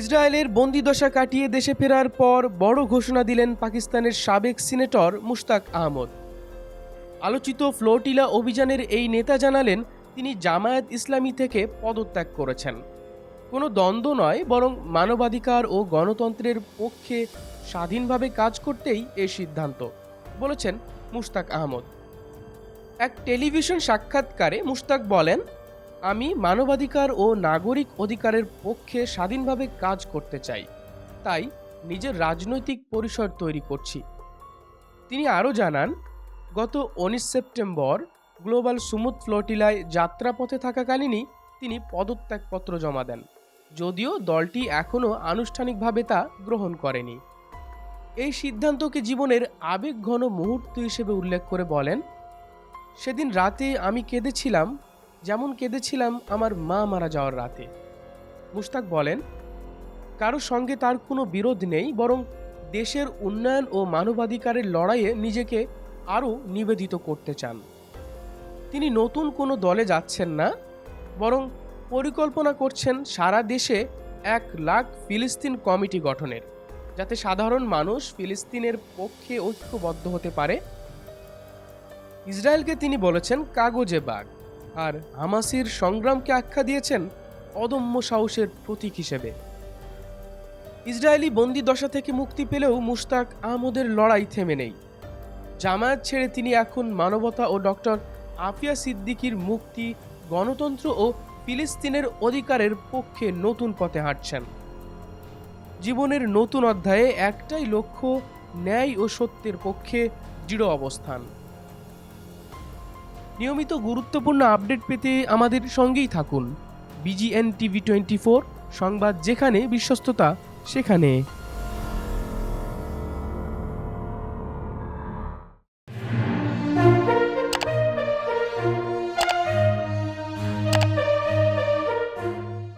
ইসরায়েলের বন্দিদশা কাটিয়ে দেশে ফেরার পর বড় ঘোষণা দিলেন পাকিস্তানের সাবেক সিনেটর মুশতাক আহমদ। আলোচিত ফ্লোটিলা অভিযানের এই নেতা জানালেন, তিনি জামায়াত ইসলামী থেকে পদত্যাগ করেছেন। কোনো দ্বন্দ্ব নয়, বরং মানবাধিকার ও গণতন্ত্রের পক্ষে স্বাধীনভাবে কাজ করতেই এই সিদ্ধান্ত, বলেছেন মুশতাক আহমদ। এক টেলিভিশন সাক্ষাৎকারে মুশতাক বলেন আমি মানবাধিকার ও নাগরিক অধিকারের পক্ষে স্বাধীনভাবে কাজ করতে চাই। তাই নিজের রাজনৈতিক পরিসর তৈরি করছি। তিনি আরও জানান, গত উনিশ সেপ্টেম্বর গ্লোবাল সুমুদ ফ্লোটিলায় যাত্রাপথে থাকাকালীনই তিনি পদত্যাগপত্র জমা দেন। যদিও দলটি এখনও আনুষ্ঠানিকভাবে তা গ্রহণ করেনি। এই সিদ্ধান্তকে জীবনের আবেগঘন মুহূর্ত হিসেবে উল্লেখ করে বলেন, সেদিন রাতে আমি কেঁদেছিলাম যেমন কেঁদেছিলাম আমার মা মারা যাওয়ার রাতে। মুশতাক বলেন, কারও সঙ্গে তার কোনো বিরোধ নেই, বরং দেশের উন্নয়ন ও মানবাধিকারের লড়াইয়ে নিজেকে আরও নিবেদিত করতে চান। তিনি নতুন কোনো দলে যাচ্ছেন না, বরং পরিকল্পনা করছেন সারা দেশে এক লাখ ফিলিস্তিন কমিটি গঠনের, যাতে সাধারণ মানুষ ফিলিস্তিনের পক্ষে ঐক্যবদ্ধ হতে পারে। ইসরায়েলকে তিনি বলেছেন, কাগজে বাঘ আর হামাসির সংগ্রামকে আখ্যা দিয়েছেন অদম্য সাহসের প্রতীক হিসেবে। ইসরায়েলি বন্দি দশা থেকে মুক্তি পেলেও মুশতাক আহমদের লড়াই থেমে নেই। জামায়াত ছেড়ে তিনি এখন মানবতা ও ডক্টর আফিয়া সিদ্দিকির মুক্তি, গণতন্ত্র ও ফিলিস্তিনের অধিকারের পক্ষে নতুন পথে হাঁটছেন। জীবনের নতুন অধ্যায়ে একটাই লক্ষ্য, ন্যায় ও সত্যের পক্ষে দৃঢ় অবস্থান। নিয়মিত গুরুত্বপূর্ণ আপডেট পেতে আমাদের সঙ্গেই থাকুন। বিজিএন টিভি টোয়েন্টি ফোর, সংবাদ যেখানে, বিশ্বস্ততা সেখানে।